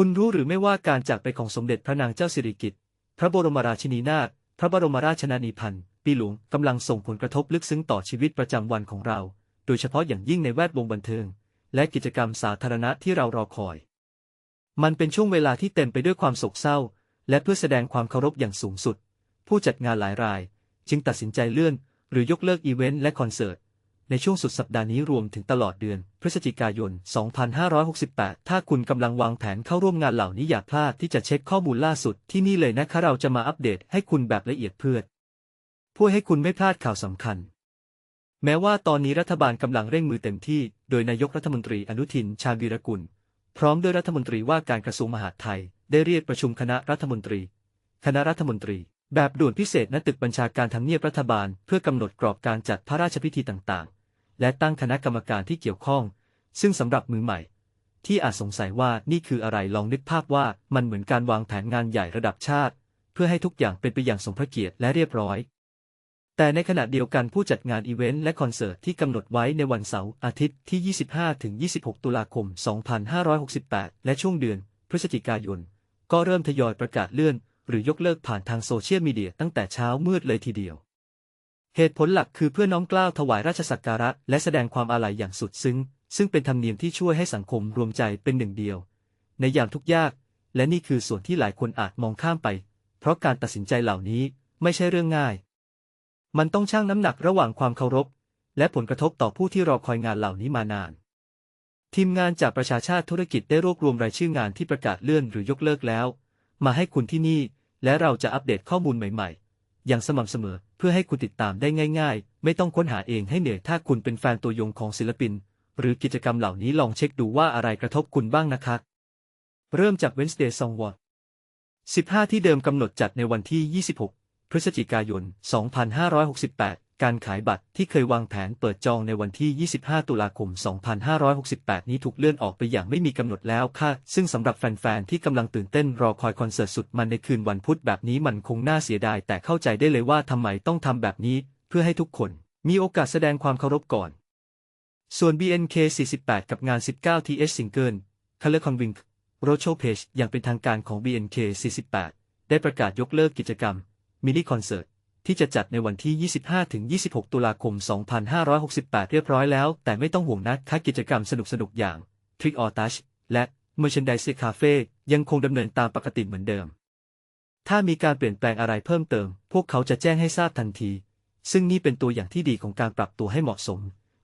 คุณรู้หรือไม่ว่าการจากไปของสมเด็จพระนางเจ้าสิริกิติ์ พระบรมราชินีนาถ พระบรมราชชนนีพันธ์ปีหลวงกำลังส่งผลกระทบลึกซึ้งต่อชีวิตประจำวันของเรา โดยเฉพาะอย่างยิ่งในแวดวงบันเทิง และกิจกรรมสาธารณะที่เรารอคอย มันเป็นช่วงเวลาที่เต็มไปด้วยความโศกเศร้า และเพื่อแสดงความเคารพอย่างสูงสุด ผู้จัดงานหลายราย จึงตัดสินใจเลื่อน หรือยกเลิกอีเวนต์และคอนเสิร์ต ในช่วงสุดสัปดาห์นี้รวมถึงตลอดเดือน พฤศจิกายน 2568 ถ้าคุณกำลังวางแผนเข้าร่วมงานเหล่านี้อย่าพลาดที่จะเช็คข้อมูลล่าสุดที่นี่เลยนะคะเราจะมาอัปเดตให้คุณแบบละเอียดเพื่อเพื่อให้คุณไม่พลาดข่าวสำคัญ แม้ว่าตอนนี้รัฐบาลกำลังเร่งมือเต็มที่ โดยนายกรัฐมนตรีอนุทิน ชาญวีรกุล พร้อมด้วยรัฐมนตรีว่าการกระทรวงมหาดไทย ได้เรียกประชุมคณะรัฐมนตรี คณะรัฐมนตรี แบบด่วนพิเศษณตึกบัญชาการทำเนียบรัฐบาล เพื่อกำหนดกรอบการจัดพระราชพิธีต่างๆ และตั้งคณะกรรมการที่เกี่ยวข้อง ซึ่งสำหรับมือใหม่ ที่อาจสงสัยว่านี่คืออะไรลองนึกภาพว่ามันเหมือนการวางแผนงานใหญ่ระดับชาติ เพื่อให้ทุกอย่างเป็นไปอย่างสมพระเกียรติและเรียบร้อย แต่ในขณะเดียวกันผู้จัดงานอีเวนต์และคอนเสิร์ตที่กำหนดไว้ในวันเสาร์อาทิตย์ที่ 25-26 ตุลาคม 2568 และช่วงเดือน พฤศจิกายน ก็เริ่มทยอยประกาศเลื่อน หรือยกเลิกผ่านทางโซเชียลมีเดียตั้งแต่เช้ามืดเลยทีเดียว เหตุผลหลักคือเพื่อน้อมกล้าวถวายราชสักการะ และแสดงความอาลัยอย่างสุดซึ้ง ซึ่งเป็นธรรมเนียมที่ช่วยให้สังคมรวมใจเป็นหนึ่งเดียว ในยามทุกยาก และนี่คือส่วนที่หลายคนอาจมองข้ามไป เพราะการตัดสินใจเหล่านี้ไม่ใช่เรื่องง่าย มันต้องชั่งน้ำหนักระหว่างความเคารพ และผลกระทบต่อผู้ที่รอคอยงานเหล่านี้มานาน ทีมงานจากประชาชาติธุรกิจได้รวบรวมรายชื่องานที่ประกาศเลื่อนหรือยกเลิกแล้ว มาให้คุณที่นี่ และเราจะอัปเดตข้อมูลใหม่ ๆ อย่างสม่ำเสมอ เพื่อให้คุณติดตามได้ง่าย ๆ ไม่ต้องค้นหาเองให้เหนื่อยถ้าคุณเป็นแฟนตัวยงของศิลปิน หรือกิจกรรมเหล่านี้ลองเช็คดูว่าอะไรกระทบคุณบ้างนะครับเริ่มจาก Wednesday Song w a r 15 ที่เดิมกำหนดจัดในวันที่ 26 พฤศจิกายน 2568 การขายบัตรที่เคยวางแผนเปิดจองในวันที่ 25 ตุลาคม 2568 นี้ถูกเลื่อนออกไปอย่างไม่มีกำหนดแล้วค่ะ ซึ่งสำหรับแฟนๆ ที่กำลังตื่นเต้นรอคอยคอนเสิร์ตสุดมันในคืนวันพุธแบบนี้มันคงน่าเสียดาย แต่เข้าใจได้เลยว่าทำไมต้องทำแบบนี้ เพื่อให้ทุกคน มีโอกาสแสดงความเคารพก่อน ส่วน BNK 48 กับงาน 19 TH Single Color Convink r o c h o Page อย่างเป็นทางการของ BNK 48 ได้ประกาศยกเลิกกิจกรรมมินิคอนเสิร์ต ที่จะจัดในวันที่ 25-26 ตุลาคม 2568 เรียบร้อยแล้ว แต่ไม่ต้องห่วงนะค่ากิจกรรมสนุกๆ อย่าง Trick or Touch และ Merchandise Cafe ยังคงดำเนินตามปกติเหมือนเดิม ถ้ามีการเปลี่ยนแปลงอะไรเพิ่มเติม พวกเขาจะแจ้งให้ทราบทันที ซึ่งนี่เป็นตัวอย่างที่ดีของการปรับตัวให้เหมาะสม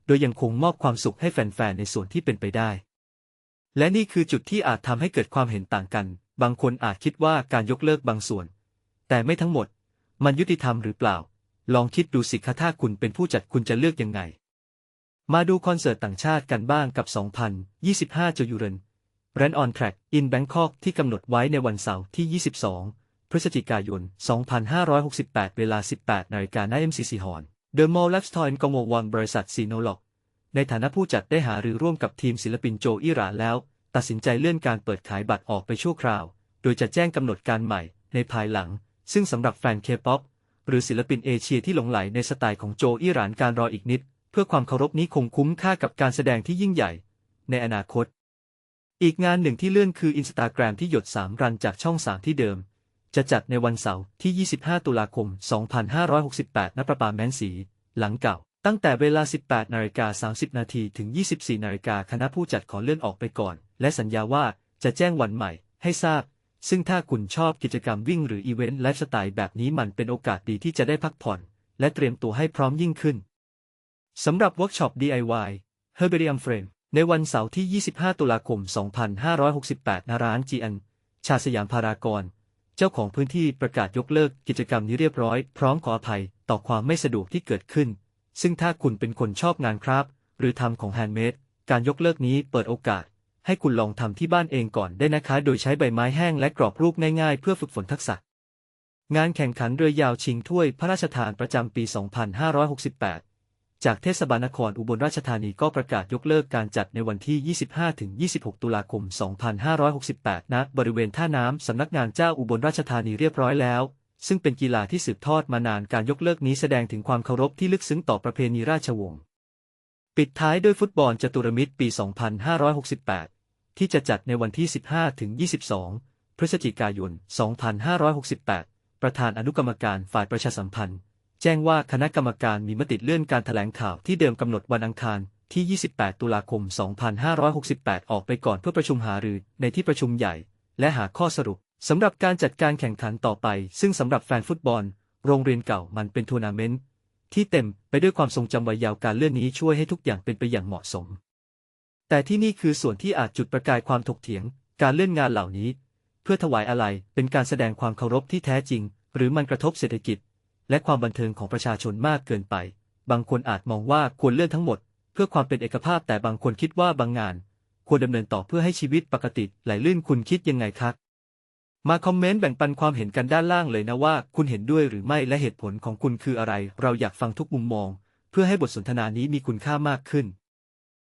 โดยยังคงมอบความสุขให้แฟนๆ ในส่วนที่เป็นไปได้ และนี่คือจุดที่อาจทำให้เกิดความเห็นต่างกัน บางคนอาจคิดว่าการยกเลิกบางส่วน แต่ไม่ทั้งหมด มันยุติธรรมหรือเปล่า ลองคิดดูสิคะถ้าคุณเป็นผู้จัดคุณจะเลือกยังไง มาดูคอนเสิร์ตต่างชาติกันบ้างกับ 2025จูยูเรน Brand on Track in Bangkok ที่กำหนดไว้ในวันเสาร์ที่ 22 พฤศจิกายน 2568 เวลา 18 นาฬิกาณ MCC ฮอน The Mall l i f e s t y l e กมวังบริษัทซีโนล็อก ในฐานะผู้จัดได้หารือร่วมกับทีมศิลปินโจอิราแล้ว ตัดสินใจเลื่อนการเปิดขายบัตรออกไปชั่วคราว โดยจะแจ้งกำหนดการใหม่ในภายหลัง ซึ่งสำหรับแฟนเคป๊อปหรือศิลปินเอเชียที่หลงไหลในสไตล์ของโจอิหร่านการรออีกนิด เพื่อความเคารพนี้คงคุ้มค่ากับการแสดงที่ยิ่งใหญ่ ในอนาคต อีกงานหนึ่งที่เลื่อนคืออินสตาแกรมที่หยด3รันจากช่อง3ที่เดิม จะจัดในวันเสาร์ที่ 25 ตุลาคม 2568 ณ ประปาแมนสี หลังเก่า ตั้งแต่เวลา 18นาฬิกา30 นาทีถึง 24นาฬิกาคณะผู้จัดขอเลื่อนออกไปก่อน และสัญญาว่าจะแจ้งวันใหม่ให้ทราบ ซึ่งถ้าคุณชอบกิจกรรมวิ่งหรืออีเวนต์ไลฟ์สไตล์แบบนี้มันเป็นโอกาสดีที่จะได้พักผ่อน และเตรียมตัวให้พร้อมยิ่งขึ้น สำหรับเวิร์กช็อป DIY Herbarium Frame ในวันเสาร์ที่ 25 ตุลาคม 2568ณร้าน GN ชาสยามพารากอน เจ้าของพื้นที่ประกาศยกเลิกกิจกรรมนี้เรียบร้อย พร้อมขออภัยต่อความไม่สะดวกที่เกิดขึ้น ซึ่งถ้าคุณเป็นคนชอบงานคราฟหรือทำของแฮนด์เมด การยกเลิกนี้เปิดโอกาส ให้คุณลองทำที่บ้านเองก่อนได้นะคะ โดยใช้ใบไม้แห้งและกรอบรูปง่ายๆ เพื่อฝึกฝนทักษะ งานแข่งขันเรือยาวชิงถ้วยพระราชทานประจำปี 2568 จากเทศบาลนครอุบลราชธานีก็ประกาศยกเลิกการจัดในวันที่ 25-26 ตุลาคม 2568 ณ บริเวณท่าน้ำสำนักงานเจ้าอุบลราชธานีเรียบร้อยแล้วซึ่งเป็นกีฬาที่สืบทอดมานานการยกเลิกนี้แสดงถึงความเคารพที่ลึกซึ้งต่อประเพณีราชวงศ์ ปิดท้ายด้วยฟุตบอลจตุรมิตรปี 2568 ที่จะจัดในวันที่ 15 ถึง 22 พฤศจิกายน 2568 ประธานอนุกรรมการฝ่ายประชาสัมพันธ์ แจ้งว่าคณะกรรมการมีมติเลื่อนการแถลงข่าวที่เดิมกำหนดวันอังคารที่ 28 ตุลาคม 2568 ออกไปก่อนเพื่อประชุมหารือในที่ประชุมใหญ่ และหาข้อสรุปสำหรับการจัดการแข่งขันต่อไป ซึ่งสำหรับแฟนฟุตบอล โรงเรียนเก่ามันเป็นทัวร์นาเมนต์ที่เต็มไปด้วยความทรงจำวัยยาวการเลื่อนนี้ช่วยให้ทุกอย่างเป็นไปอย่างเหมาะสม แต่ที่นี่คือส่วนที่อาจจุดประกายความถกเถียง การเลื่อนงานเหล่านี้ เพื่อถวายอะไรเป็นการแสดงความเคารพที่แท้จริง หรือมันกระทบเศรษฐกิจ และความบันเทิงของประชาชนมากเกินไป บางคนอาจมองว่าควรเลื่อนทั้งหมด เพื่อความเป็นเอกภาพแต่บางคนคิดว่าบางงาน ควรดำเนินต่อเพื่อให้ชีวิตปกติไหลลื่นคุณคิดยังไงครับมาคอมเมนต์แบ่งปันความเห็นกันด้านล่างเลยนะว่า คุณเห็นด้วยหรือไม่และเหตุผลของคุณคืออะไร เราอยากฟังทุกมุมมอง เพื่อให้บทสนทนานี้มีคุณค่ามากขึ้น